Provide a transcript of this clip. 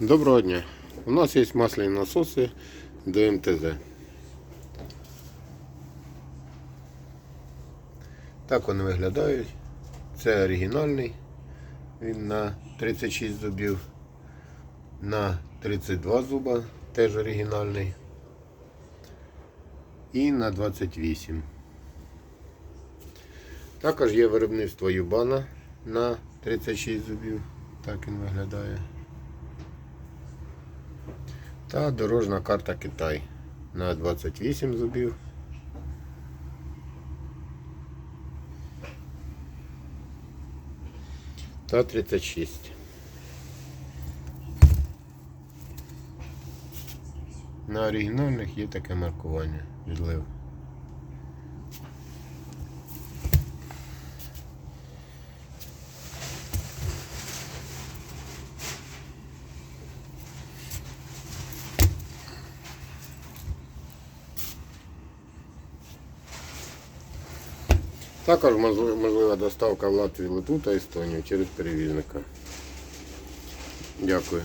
Доброго дня. У нас є масляні насоси до МТЗ. Так вони виглядають. Це оригінальний. Він на 36 зубів. На 32 зуба теж оригінальний. І на 28. Також є виробництво Юбана на 36 зубів. Так він виглядає. Та дорожна карта Китай на 28 зубів. Та 36. На оригінальних є таке маркування відлив. Також можлива доставка в Латвію, Литву та Естонію через перевізника. Дякую.